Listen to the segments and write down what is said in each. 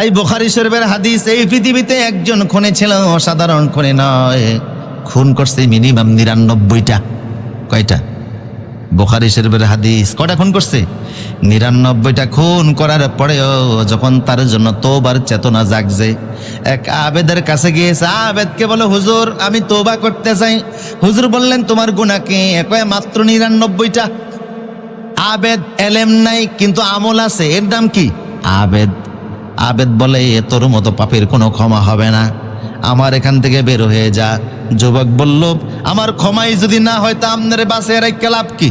তাই বোখারি শরীফের হাদিস, এই পৃথিবীতে একজন খুনে ছিল সাধারণ খুনে নয়। খুন করছে মিনিমাম নিরানব্বইটা। কয়টা? বোখারি শরীফের হাদিস কটা খুন করছে? নিরানব্বইটা খুন করার পরেও যখন তার জন্য তোবার চেতনা জাগছে, এক আবেদের কাছে গিয়েছে, আবেদকে বলো, হুজুর, আমি তোবা করতে চাই। হুজুর বললেন, তোমার গুণাকে কয়, মাত্র নিরানব্বইটা। আবেদ এলেম নাই, কিন্তু আমল আছে। এর নাম কি? আবেদ আবেদ বলে এ তোর মতো পাপের কোনো ক্ষমা হবে না। আমার এখান থেকে বের হয়ে যা। যুবক বলল, আমার ক্ষমাই যদি না হয়, তা আপনার বাসে এর লাভ কি?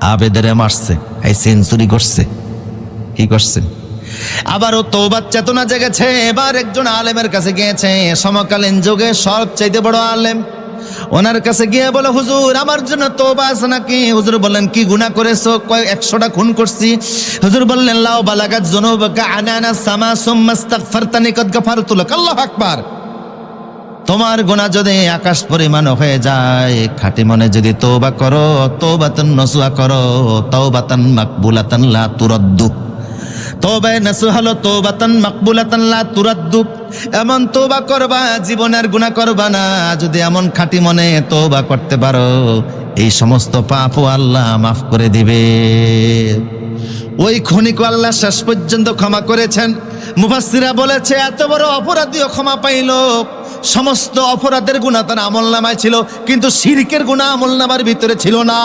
আবেদেরে মারছে, এই সেঞ্চুরি করছে। কি করছে? আবার ও তৌবার চেতনা জেগেছে। এবার একজন আলেমের কাছে গিয়েছে। সমকালীন যুগে সব চাইতে বড় আলেম। ওনার কাছে গিয়ে বলে, হুজুর, আমার জন্য তোবা আছে নাকি? হুজুর বললেন, কি গুনাহ করেছ? কয়, একশোটা খুন করছি। হুজুর বললেন, লাও বালাগাত জুনুবাকা আনানা সামা সুম্মা ইস্তাগফারতানি কদ গাফারতু লাক আল্লাহু আকবার। তোমার গোনা যদি আকাশ পরিমাণ হয়ে যায়, খাটি মনে যদি তৌবা করো তৌবাতান নসুয়া করো তৌবাতান মাকবুলাতান লা তুরাদ্দু। তবে নাসুহালো তৌবাতান মাকবুলাতান, লা তুরাদ্দু এমন তৌবা করবা জীবনের গুনাহ করবা না। যদি এমন খাটি মনে তৌবা করতে পারো, এই সমস্ত পাপও আল্লাহ মাফ করে দিবে। ওই খনিক আল্লাহ শেষ পর্যন্ত ক্ষমা করেছেন। মুফাসসিরা বলেছে, এত বড় অপরাধীও ক্ষমা পাইল। সমস্ত অপরাধের গুণা তার আমল নামায় ছিল, কিন্তু শিরকের গুণা আমল নামার ভিতরে ছিল না।